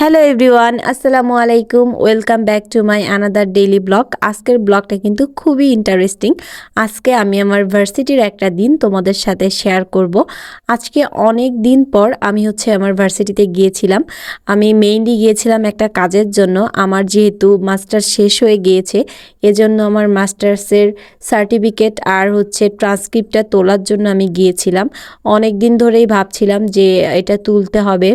Hello everyone, আসসালামু আলাইকুম। Welcome back to my another daily vlog. আজকের ব্লগটা কিন্তু খুবই ইন্টারেস্টিং। আজকে আমি আমার ভার্সিটির একটা দিন তোমাদের সাথে শেয়ার করব। আজকে অনেক দিন পর আমি হচ্ছে আমার ভার্সিটিতে গিয়েছিলাম। আমি মেইনলি গিয়েছিলাম একটা কাজের জন্য। আমার যেহেতু মাস্টার শেষ হয়ে গিয়েছে, এজন্য আমার মাস্টার্সের সার্টিফিকেট আর হচ্ছে ট্রান্সক্রিপ্টটা তোলার জন্য আমি গিয়েছিলাম। অনেক দিন ধরেই ভাবছিলাম যে এটা তুলতে হবে।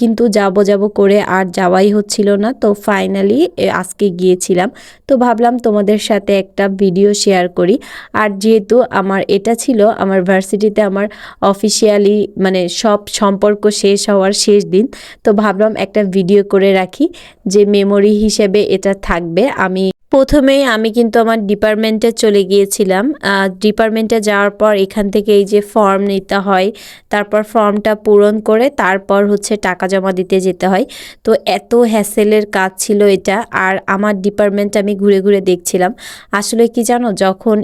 কিন্তু যাব যাব করে আর যাওয়াই হচ্ছিল না। তো ফাইনালি আজকে গিয়েছিলাম। তো ভাবলাম তোমাদের সাথে একটা ভিডিও শেয়ার করি। আর যেহেতু আমার এটা ছিল, আমার ভার্সিটিতে আমার অফিসিয়ালি মানে সব সম্পর্ক শেষ হওয়ার শেষ দিন, তো ভাবলাম একটা ভিডিও করে রাখি যে মেমোরি হিসেবে এটা থাকবে। আমি প্রথমেই আমি কিন্তু আমার ডিপার্টমেন্টে চলে গিয়েছিলাম। ডিপার্টমেন্টে যাওয়ার পর এখান থেকে এই যে ফর্ম নিতে হয়, তারপর ফর্মটা পূরণ করে তারপর হচ্ছে টাকা জমা দিতে যেতে হয়। তো এত হ্যাসেলের কাজ ছিল এটা, আর আমার ডিপার্টমেন্ট আমি ঘুরে ঘুরে দেখছিলাম। আসলে কি জানো, যখন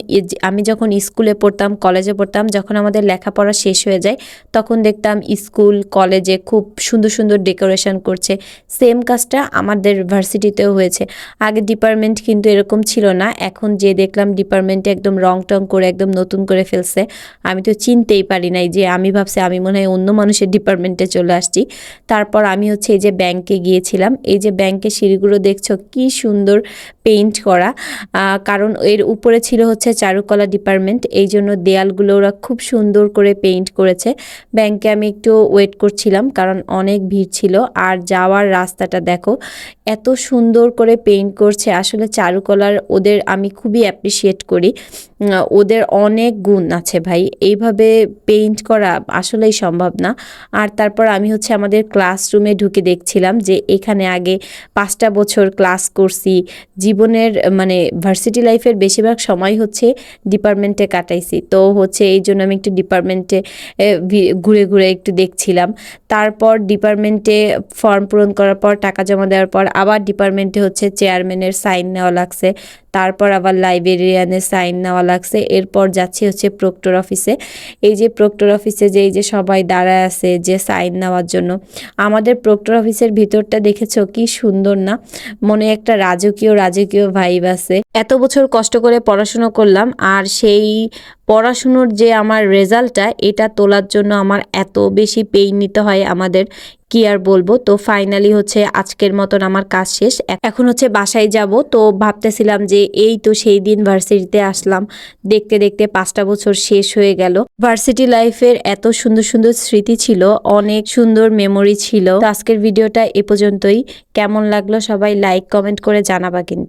আমি যখন স্কুলে পড়তাম, কলেজে পড়তাম, যখন আমাদের লেখাপড়া শেষ হয়ে যায়, তখন দেখতাম স্কুল, কলেজে খুব সুন্দর সুন্দর ডেকোরেশন করছে। সেম কাজটা আমাদের ভার্সিটিতেও হয়েছে। আগে ডিপার্টমেন্ট কিন্তু এরকম ছিল না। এখন যে দেখলাম ডিপার্টমেন্টে একদম রং টং করে একদম নতুন করে ফেলছে, আমি তো চিনতেই পারি নাই যে আমি ভাবছি আমি মনে হয় অন্য মানুষের ডিপার্টমেন্টে চলে আসছি। তারপর আমি হচ্ছে এই যে ব্যাংকে গিয়েছিলাম। এই যে ব্যাংকের সিঁড়িগুলো দেখছ, কি সুন্দর পেইন্ট করা। কারণ এর উপরে ছিল হচ্ছে চারুকলা ডিপার্টমেন্ট এই জন্য দেয়ালগুলো ওরা খুব সুন্দর করে পেইন্ট করেছে। ব্যাংকে আমি একটু ওয়েট করছিলাম, কারণ অনেক ভিড় ছিল। আর যাওয়ার রাস্তাটা দেখো, এত সুন্দর করে পেইন্ট করছে। আসলে চারুকলার ওদের আমি খুবই অ্যাপ্রিসিয়েট করি। ওদের অনেক গুণ আছে ভাই। এইভাবে পেইন্ট করা আসলেই সম্ভব না। আর তারপর আমি হচ্ছে আমাদের ক্লাসরুমে ঢুকে দেখছিলাম যে এখানে আগে পাঁচটা বছর ক্লাস করছি। জীবনের মানে ভার্সিটি লাইফের বেশিরভাগ সময় হচ্ছে ডিপার্টমেন্টে কাটাইছি। তো হচ্ছে এই জন্য আমি একটু ডিপার্টমেন্টে ঘুরে ঘুরে একটু দেখছিলাম। তারপর ডিপার্টমেন্টে ফর্ম পূরণ করার পর, টাকা জমা দেওয়ার পর আবার ডিপার্টমেন্টে হচ্ছে চেয়ারম্যানের সাইন নেওয়া লাগছে। তারপর আবার লাইব্রেরিয়ানের সাইন নেওয়া লাগছে। এরপর যাচ্ছি হচ্ছে প্রক্টর অফিসে। এই যে প্রক্টর অফিসে যে, এই যে সবাই দাঁড়ায় আছে যে সাইন নেওয়ার জন্য। আমাদের প্রক্টর অফিসের ভিতরটা দেখেছ? কি সুন্দর না? মনে একটা রাজকীয় রাজকীয় ভাইব আছে। এত বছর কষ্ট করে পড়াশুনো করলাম আর সেই পড়াশুনোর যে আমার রেজাল্টটা, এটা তোলার জন্য আমার এত বেশি পেইন নিতে হয় আমাদের। কি আর বলব? তো ফাইনালি হচ্ছে আজকের মতন আমার কাজ শেষ। এখন হচ্ছে বাসায় যাব। তো ভাবতেছিলাম যে এই তো সেই দিন ভার্সিটিতে আসলাম। দেখতে দেখতে পাঁচটা বছর শেষ হয়ে গেল। ভার্সিটি লাইফের এত সুন্দর সুন্দর স্মৃতি ছিল, অনেক সুন্দর মেমোরি ছিল। আজকের ভিডিওটা এ পর্যন্তই। কেমন লাগল সবাই লাইক কমেন্ট করে জানাবা কিন্তু।